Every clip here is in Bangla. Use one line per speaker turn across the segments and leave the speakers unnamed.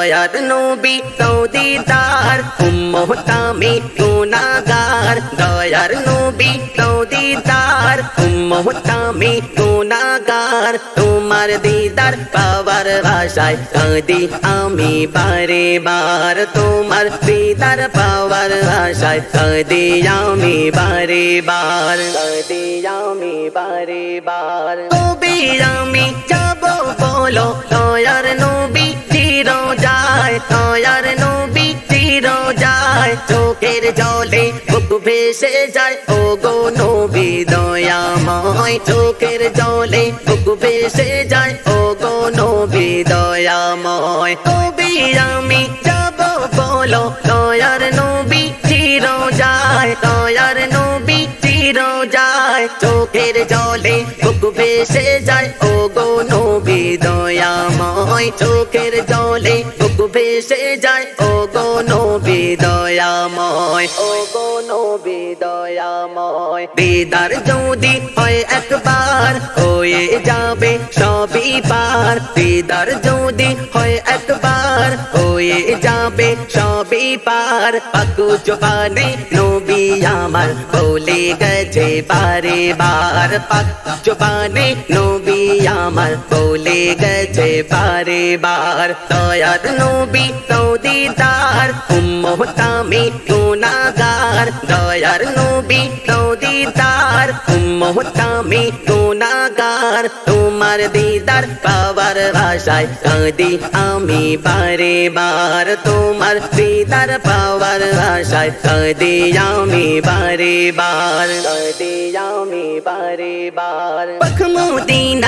দয়ার নবী তৌদিদার উম্মতামি গুনাগার দয়ার নবী তৌদিদার উম্মতামি গুনাগার তোমার দিদার পাওয়ার ভাষায় কাঁদি আমি বারে বার তোমার দিদার পাওয়ার ভাষায় কাঁদি আমি বারে বার কাঁদি আমি বারে বার কবি আমি যাব জলে বুক ভেসে যায়। ও গো নবী দয়াময়, চোখের জলে বুক ভেসে যায়। ও গো নবী দয়াময় কবি আমি যাব বলো, দয়ার নবী চির যায়। দয়ার নবী চির যায়। চোখের জলে বুক ভেসে যায়। ও গো নবী দয়াময়, চোখের জলে ভেসে যায়। ও গো নবী দয়াময় ও গো নবী দয়াময়। দিদার যদি হয় একবার, হয়ে যাবে সবই পার। দিদার যদি হয় একবার, হয়ে যাবে সবই পার। পাকু জবানে নবী আমার বলে গেছে বারে বার। পাক জবানে নবী আমার বলে গেছে বারে বার দয়ার নবী তৌদিদার উম্মতামি গুনাগার দয়ার নবী তৌদিদার উম্মতামি গুনাগার তোমার দিদার পাওয়ার ভাষায় কাঁদি আমি বারে বার তোমার দিদার পাওয়ার ভাষায় কাঁদি আমি বারে বার কাঁদি আমি বারে বার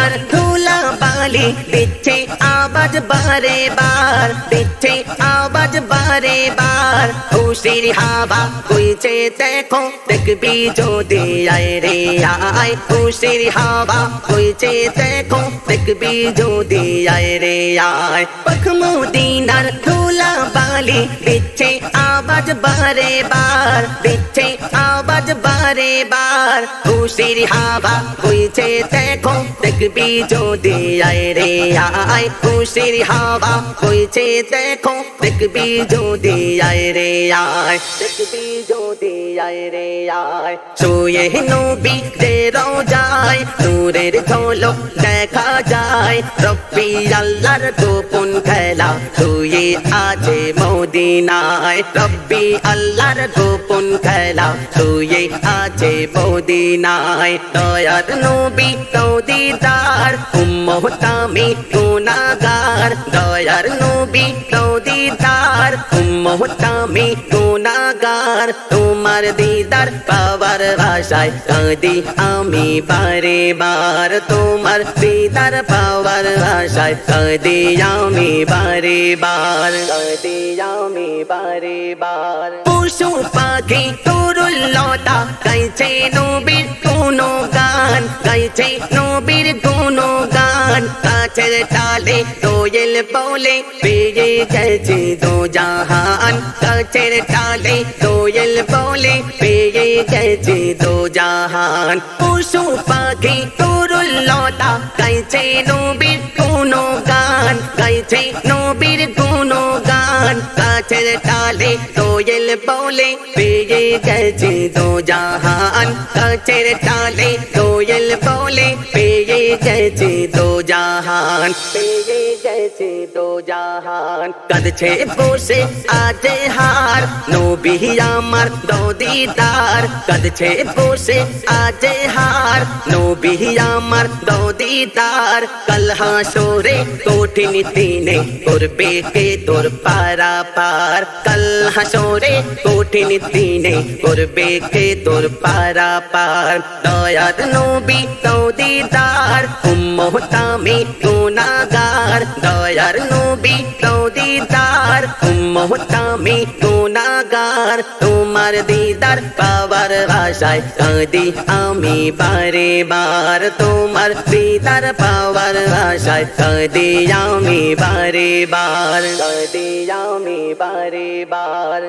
পখমুদিনার ধুলা বালি দিচ্ছে আওয়াজ বারে বার দিচ্ছে আওয়াজ বারে বার খুশির হাওয়া কইছে দেখো দেখবি যদি আয় রে আয় খুশির হাওয়া কইছে দেখো দেখবি যদি আয় রে আয় পখমুদিনার ধুলা বালি দিচ্ছে আওয়াজ বারে বার দিচ্ছে আওয়াজ বারে বার খুশির হাওয়া কইছে দেখো, দেখবি যদি আয় রে, আয়। খুশির হাওয়া কইছে দেখো, দেখবি যদি আয় রে, আয়। দেখবি যদি আয় রে, আয়। শুয়ে নবী যে রোজায়, নূরের ঝলক দেখা যায়। রব্বি আল্লাহর গোপন খেলা শুয়ে আছে মদিনায়। রব্বি আল্লাহর গোপন খেলা শুয়ে আছে মদিনায়। দয়ার নবী তৌদিদার উম্মতামি গুনাগার দয়ার নবী তৌদিদার উম্মতামি গুনাগার তোমার দিদার পাওয়ার ভাষায় কাঁদি আমি বারে বার। তোমার দিদার পাওয়ার ভাষায় কাঁদি আমি বারে বার। কাঁদি আমি বারে বার। পশু পাখি তরুল্লতা গাইছে নবীর কোনো গাইছে নবীর কোনো গান গাছের টালে দোয়েল বলে পেয়ে গেছে দো জাহান গাছের টালে দোয়েল বলে পেয়ে গেছে দো জাহান পশু পাখি তরুল্লতা গাইছে নবীর কোনো গান নবীর কোনো গান গাছের টালে দোয়েল বলে পেয়ে গেছে দো জাহান গাছের টালে দোয়েল বলে পেয়ে গেছে দো জাহান পেয়ে গেছে দো জাহান কাঁদছে বসে আজে হার নবী আমার দদিদার কাঁদছে বসে আজে হার নবী আমার দদিদার কালহা সোরে কঠিন দিনে করবে কে তোর পারা পার কালহা সোরে কঠিন দিনে করবে কে তোর পারা পার দয়ার নবী তৌদিদার উম্মতামি গুনাগার দয়ার নবী তৌদিদার উম্মতামি গুনাগার তোমার দিদার পাওয়ার ভাষায় কাঁদি আমি বারে বার, তোমার দিদার পাওয়ার ভাষায় কাঁদি আমি বারে বার কাঁদি আমি বারে বার।